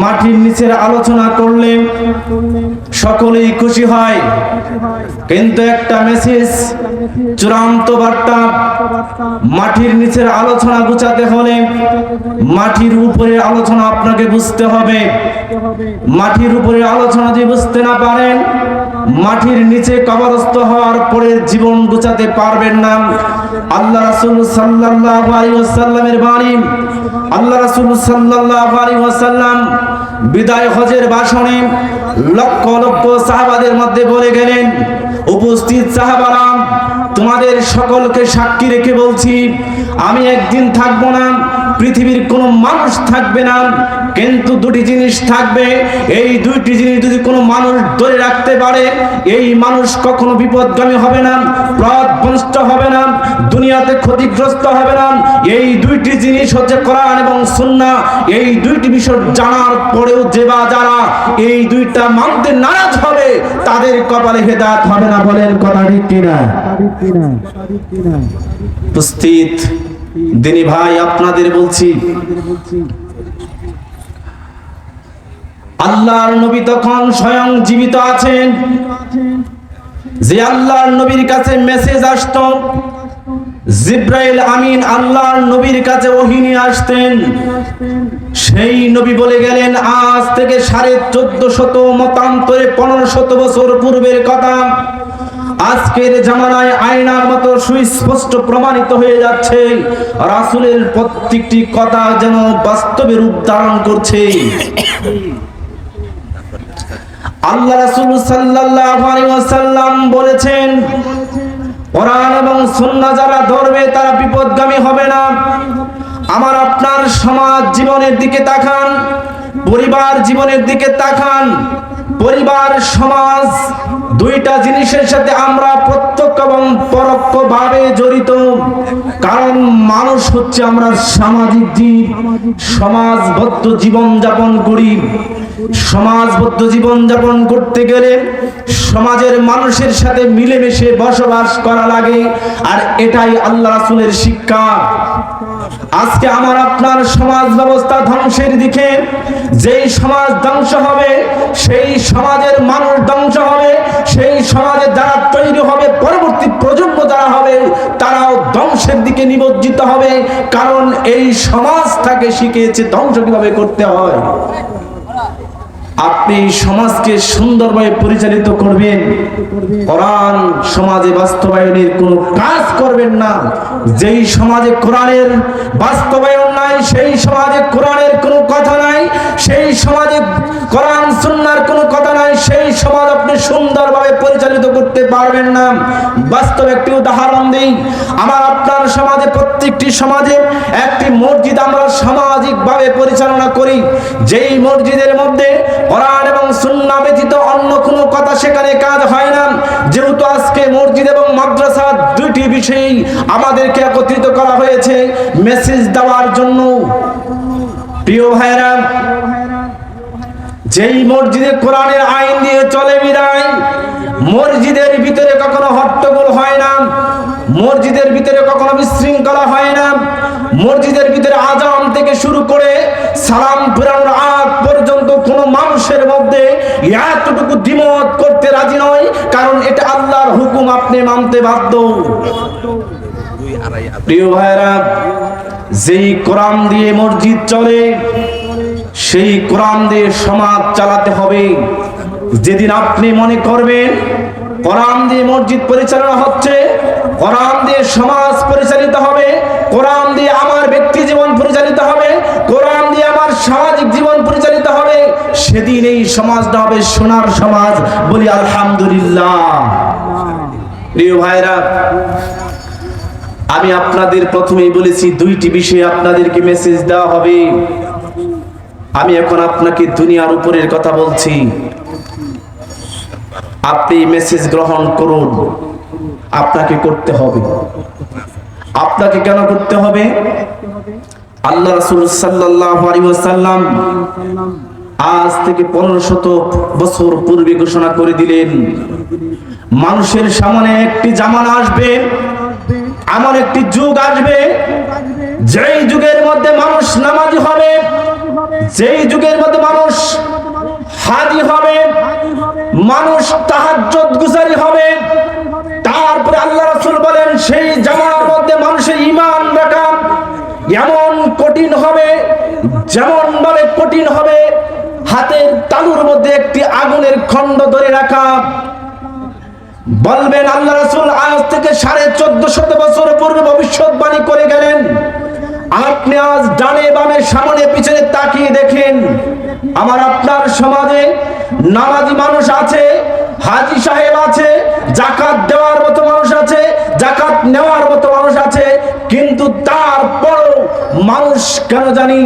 মাটির নিচের আলোচনা করলে সকলেই খুশি হয়। কিন্তু একটা মেসেজ চূড়ান্ত বার্তা, মাটির নিচের আলোচনা গুছাতে হলে মাটির উপরে আলোচনা আপনাকে বুঝতে হবে। মাটির উপরে আলোচনা যদি বুঝতে না পারেন মাটির নিচে কবরস্থ হওয়ার পরে জীবন গুছাতে পারবেন না। আল্লাহ রাসূল সাল্লাল্লাহু আলাইহি ওয়াসাল্লামের বাণী, আল্লাহ রাসূল সাল্লাল্লাহু আলাইহি ওয়াসাল্লাম বিদায় হজের ভাষণে লক্ষ লক্ষ সাহাবাদের মধ্যে বলে গেলেন, উপস্থিত সাহাবারা তোমাদের সকলকে সাক্ষী রেখে বলছি, আমি একদিন থাকব না, পৃথিবীর কোনো মানুষ থাকবে না, কিন্তু দুটি জিনিস থাকবে। এই দুইটি জিনিস যদি কোনো মানুষ ধরে রাখতে পারে, এই মানুষ কখনো বিপদগামী হবে না, পথভ্রষ্ট হবে না, দুনিয়াতে ক্ষতিগ্রস্ত হবে না। এই দুইটি জিনিস হচ্ছে কোরআন এবং সুন্না এই দুইটি বিষয় জানার পরেও যে বা যারা এই দুইটা মানতে নারাজ হবে, তাদের কপালে হেদাত হবে না বলেন কথা ঠিক কিনা? উপস্থিত। দিনী ভাই, আপনাদের বলছি, আল্লাহর নবী তখন স্বয়ং জীবিত আছেন। যে আল্লাহর নবীর কাছে মেসেজ আসতো, জিব্রাইল আমিন আল্লাহর নবীর কাছে ওহিনী আসতেন। সেই নবী বলে গেলেন, আজ থেকে সাড়ে চোদ্দ শত, মতান্তরে পনেরো শত বছর পূর্বের কথা। আজকের জামানায় আয়নার মতো সুস্পষ্ট প্রমাণিত হয়ে যাচ্ছে, রাসূলের প্রত্যেকটি কথা যেন বাস্তবে রূপ ধারণ করছে। আল্লাহ রাসুল আলাইহি বলেছেন, কোরআন এবং সুন্নাহ যারা ধরবে তারা বিপদগামী হবে না। আমার আপনার সমাজ জীবনের দিকে তাকান, পরিবার জীবনের দিকে তাকান, পরিবার, সমাজ দুইটা জিনিসের সাথে আমরা প্রত্যক্ষ এবং পরোক্ষ ভাবে জড়িত। কারণ মানুষ হচ্ছে আমরা সামাজিক জীব, সমাজবদ্ধ জীবন যাপন করি। সমাজবদ্ধ জীবন যাপন করতে গেলে সমাজের মানুষের সাথে মিলেমিশে বসবাস করা লাগে, আর এটাই আল্লাহ রাসূলের শিক্ষা। আজকে আমার আপনার সমাজ ব্যবস্থা ধ্বংসের দিকে, যেই সমাজ ধ্বংস হবে, সেই সমাজের মানুষ ধ্বংস হবে, সেই সমাজের যারা তৈরি হবে, পরবর্তী প্রজন্ম যারা হবে, তারাও ধ্বংসের দিকে নিবজ্জিত হবে। কারণ এই সমাজটাকে শিখিয়েছে, ধ্বংস কীভাবে করতে হয়? আপনি সমাজকে সুন্দরভাবে পরিচালিত করবেন। কোরআন সমাজে বাস্তবায়নের কোনো কাজ করবেন না। যেই সমাজে কোরআনের বাস্তবায়ন নাই সেই সমাজে কোরআনের কোনো কথা নাই, সেই সমাজে কোরআন, সুন্নার কোনো কথা নাই, সেই সমাজ আপনি সুন্দরভাবে পরিচালিত করতে পারবেন না। বাস্তব একটি উদাহরণ দিই, আমার আপনার সমাজে, প্রত্যেকটি সমাজে একটি মসজিদ আমরা সামাজিকভাবে পরিচালনা করি। যেই মসজিদের মধ্যে কোরআন এবং সুন্নাহ ব্যতীত অন্য কোনো কথা সেখানে কাজ হয় না। যেহেতু আজকে মসজিদ এবং মাদ্রাসা দুইটি বিষয়েই আমাদেরকে একত্রিত করা হয়েছে মেসেজ দেওয়ার জন্য প্রিয় ভাইরা যেই মসজিদে কোরআনের আইন দিয়ে চলে বিদায়, মসজিদের ভিতরে কখনো হট্টগোল হয় না, মসজিদের ভিতরে কখনো বিশৃঙ্খলা হয় না, মসজিদের ভিতরে আজান থেকে শুরু করে সালাম ফেরানোর আগ পর্যন্ত কোনো মানুষের মধ্যে এতটুকু দ্বিমত করতে রাজি নয়, কারণ এটা আল্লাহর হুকুম, আপনি মানতে বাধ্য। প্রিয় ভাইরা যেই কোরআন দিয়ে মসজিদ চলে, সেই কোরআন দিয়ে সমাজ চালাতে হবে। যেদিন আপনি মনে করবেন কোরআন দিয়ে মসজিদ পরিচালনা হচ্ছে, কোরআন দিয়ে সমাজ পরিচালিত হবে, কোরআন দিয়ে আমার ব্যক্তি জীবন পরিচালিত হবে, কোরআন দিয়ে আমার সামাজিক জীবন পরিচালিত হবে, সেদিন এই সমাজটা হবে সোনার সমাজ বলি আলহামদুলিল্লাহ। প্রিয় ভাইরা আমি আপনাদের প্রথমেই বলেছি, দুইটি বিষয়ে আপনাদেরকে মেসেজ দেওয়া হবে। আমি এখন আপনাকে দুনিয়ার উপরের কথা বলছি। আপনি মেসেজ গ্রহণ করুন। আপনাকে করতে হবে। আপনাকে কেন করতে হবে? আল্লাহ রাসূল সাল্লাল্লাহু আলাইহি ওয়াসাল্লাম আজ থেকে শত বছর পূর্বে ঘোষণা করে দিলেন, মানুষের সামনে একটি জামানা আসবে। এমন একটি যুগ আসবে, যেই যুগের মধ্যে মানুষ নামাজি হবে, যেই যুগের মধ্যে মানুষ হাজি হবে, মানুষ গুজারি হবে, তারপরে আল্লাহ রাসূল বলেন, সেই জামার মধ্যে মানুষের ঈমান রাখা এমন কঠিন হবে যেমন ভাবে কঠিন হবে, হাতের তালুর মধ্যে একটি আগুনের খণ্ড ধরে রাখা বলবেন, আল্লাহ রাসুল আজ থেকে সাড়ে চোদ্দ শত বছর পূর্বে ভবিষ্যৎবাণী করে গেলেন। আপনি আজ ডানে বামে সামনে পিছনে তাকিয়ে দেখেন, আমার আপনার সমাজে নামাজি মানুষ আছে, হাজি সাহেব আছে, জাকাত দেওয়ার মতো মানুষ আছে, জাকাত নেওয়ার মতো মানুষ কেন জানি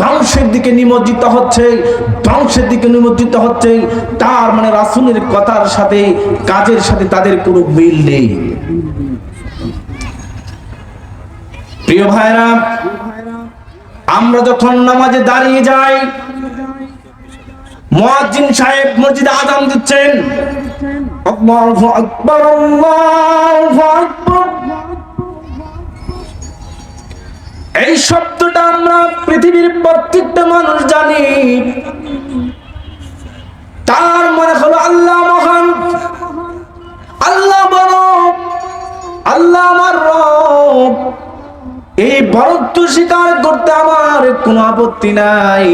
ধ্বংসের দিকে নিমজ্জিত হচ্ছে, ধ্বংসের দিকে নিমজ্জিত হচ্ছে, তার মানে রাসুলের কথার সাথে, কাজের সাথে তাদের কোনো মিল নেই। প্রিয় ভাইরা আমরা যখন নামাজে দাঁড়িয়ে যাই, মুয়াজ্জিন সাহেব মসজিদে আজান দিচ্ছেন। আল্লাহু আকবার। শব্দটা আমরা পৃথিবীর প্রত্যেকটা মানুষ জানি। তার মনে হলো আল্লাহ মহান। আল্লাহ বড়। আল্লাহ আমার রব। এই বরত্ব স্বীকার করতে আমার কোনো আপত্তি নাই।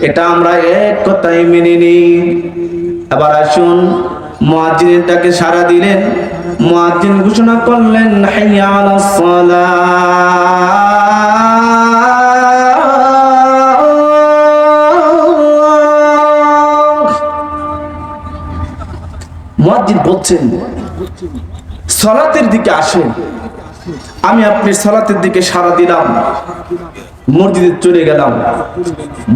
এটা আমরা এক কথাই মেনে নিই। আবার আসুন, মুয়াজ্জিনের তাকে সাড়া দিলেন। মুয়াজ্জিন ঘোষণা করলেন, হাইয়া আলাস সালাহ মুয়াজ্জিন বলছেন সালাতের দিকে আসেন। আমি আপনি সালাতের দিকে সাড়া দিলাম। মসজিদে চলে গেলাম।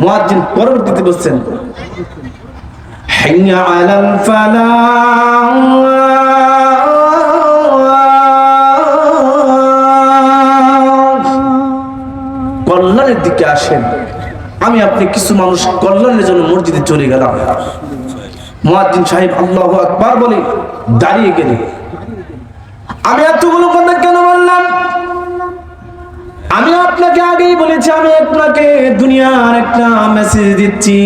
মুয়াজ্জিন পরবর্তীতে বলছেন কল্যাণের দিকে আসেন। আমি আপনি কিছু মানুষ কল্যাণের জন্য মসজিদে চলে গেলাম। মুয়াজ্জিন সাহেব আল্লাহু আকবার বলে দাঁড়িয়ে গেলেন আমি এতগুলো কথা কেন বললাম? আমি আপনাকে আগেই বলেছি, আমি আপনাকে দুনিয়ার একটা মেসেজ দিচ্ছি।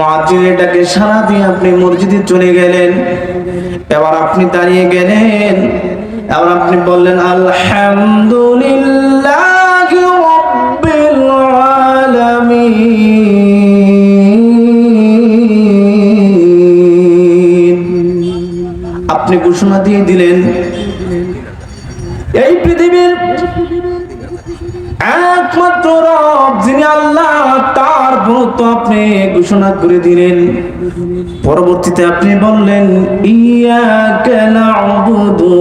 মসজিদেটাকে সারা দিয়ে আপনি মসজিদে চলে গেলেন। এবার আপনি দাঁড়িয়ে গেলেন। এবার আপনি বললেন, আলহামদুলিল্লাহ। ঘোষণা দিয়ে দিলেন। এই পৃথিবীর একমাত্র রব, যিনি আল্লাহ, তার গুরুত্ব আপনি ঘোষণা করে দিলেন। পরবর্তীতে আপনি বললেন, ইয়াকা না'বুদু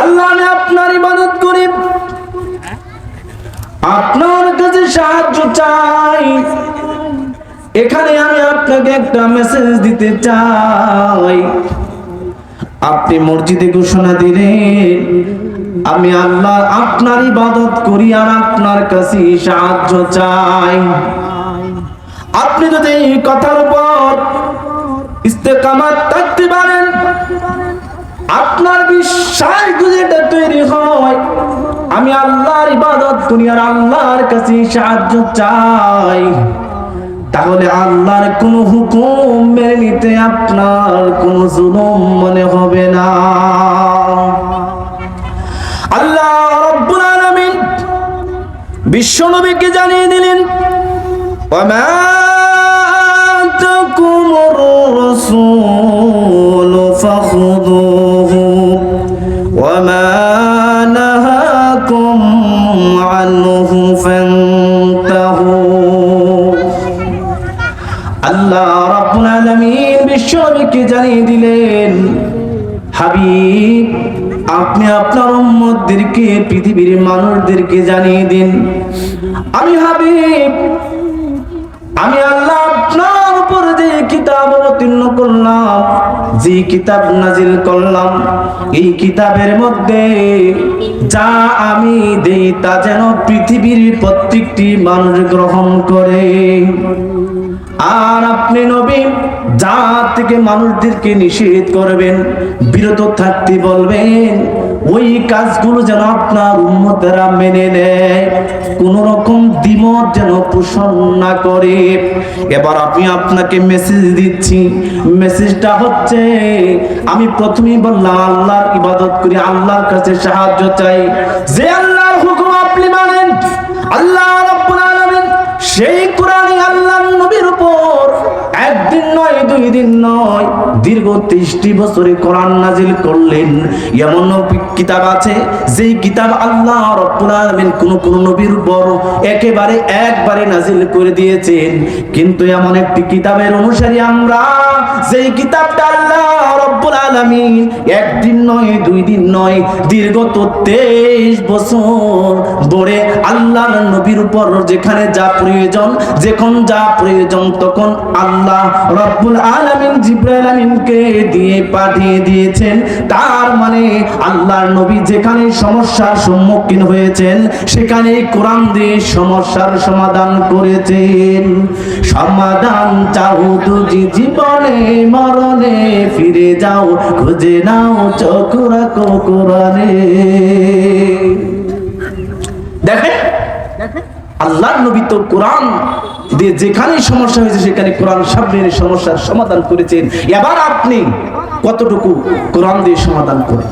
আল্লাহ আমি আপনার ইবাদত করি আপনার কাছে সাহায্য চাই। এখানে আমি আপনাকে একটা মেসেজ দিতে চাই। আপনি মসজিদে ঘোষণা দিলেন, আমি আল্লাহ আপনার ইবাদত করি আর আপনার কাছে সাহায্য চাই। আপনি যদি এই কথার উপর ইস্তেকামাত থাকতে পারেন বিশ্বাস যদি এটা তৈরি হয় আমি আল্লাহর ইবাদত করি আর আল্লাহর কাছে সাহায্য চাই তাহলে আল্লাহর কোন হুকুম মেনে নিতে আপনার কোন জুলুম মনে হবে না আল্লাহ রব্বুল আলামিন বিশ্বনবীকে জানিয়ে দিলেন وما آتاكم الرسول আল্লাহ রাব্বুল আলামিন বিশ্বনবীকে জানিয়ে দিলেন, হাবিব, আপনি আপনার উম্মতদেরকে, পৃথিবীর মানুষদেরকে জানিয়ে দিন। আমি হাবিব, আমি আল্লাহ আপনার উপর যে কিতাব অবতীর্ণ করলাম, যে কিতাব নাজিল করলাম, এই কিতাবের মধ্যে যা আমি দেই তা যেন পৃথিবীর প্রত্যেকটি মানুষ গ্রহণ করে। আর আপনি নবী যা থেকে মানুষদেরকে নিষেধ করবেন, বিরত থাকতে বলবেন, ওই কাজগুলো যেন আপনার উন্মতেরা মেনে নেয়, কোন রকম দ্বিমত যেন পোষণ না করে। এবার আমি আপনাকে মেসেজ দিচ্ছি। মেসেজটা হচ্ছে, আমি প্রথমেই বললাম, আল্লাহর ইবাদত করি আল্লাহর কাছে সাহায্য চাই। যে আল্লাহর হুকুম আপনি মানেন, আল্লাহ রাব্বুল আলামিন সেই দিন নয়। দীর্ঘ তেইশটি বছরে কোরআন নাজিল করলেন। এমন কিতাব আছে, যেই কিতাব আল্লাহ রব্বুল আলামিন কোন কোন নবীর উপর একেবারে একবারে নাজিল করে দিয়েছেন। কিন্তু এমন একটি কিতাবের অনুসারী আমরা, যেই কিতাবটা আল্লাহ রব্বুল আলামিন একদিন নয়, দুই দিন নয়, দীর্ঘ তো তেইশ বছর ধরে আল্লাহর নবীর উপর যেখানে যা প্রয়োজন, যখন যা প্রয়োজন, তখন আল্লাহ রব্বুল আলামিন জিব্রাইল আমিনকে দিয়ে পাঠিয়ে দিয়েছেন। তার মানে আল্লাহর নবী যেখানে সমস্যার সম্মুখীন হয়েছেন সেখানে কোরআন দিয়ে সমস্যার সমাধান করেছেন। সমাধান চাও তুজি জীবনে, মরণে ফিরে যাও, খুঁজে নাও চোখ রাখো কোরআনে। দেখেন আল্লাহর নবী তো কোরআন দিয়ে যেখানে সমস্যা হয়েছে, সেখানে কোরআন সামনে সমস্যার সমাধান করেছেন। এবার আপনি কতটুকু কোরআন দিয়ে সমাধান করেন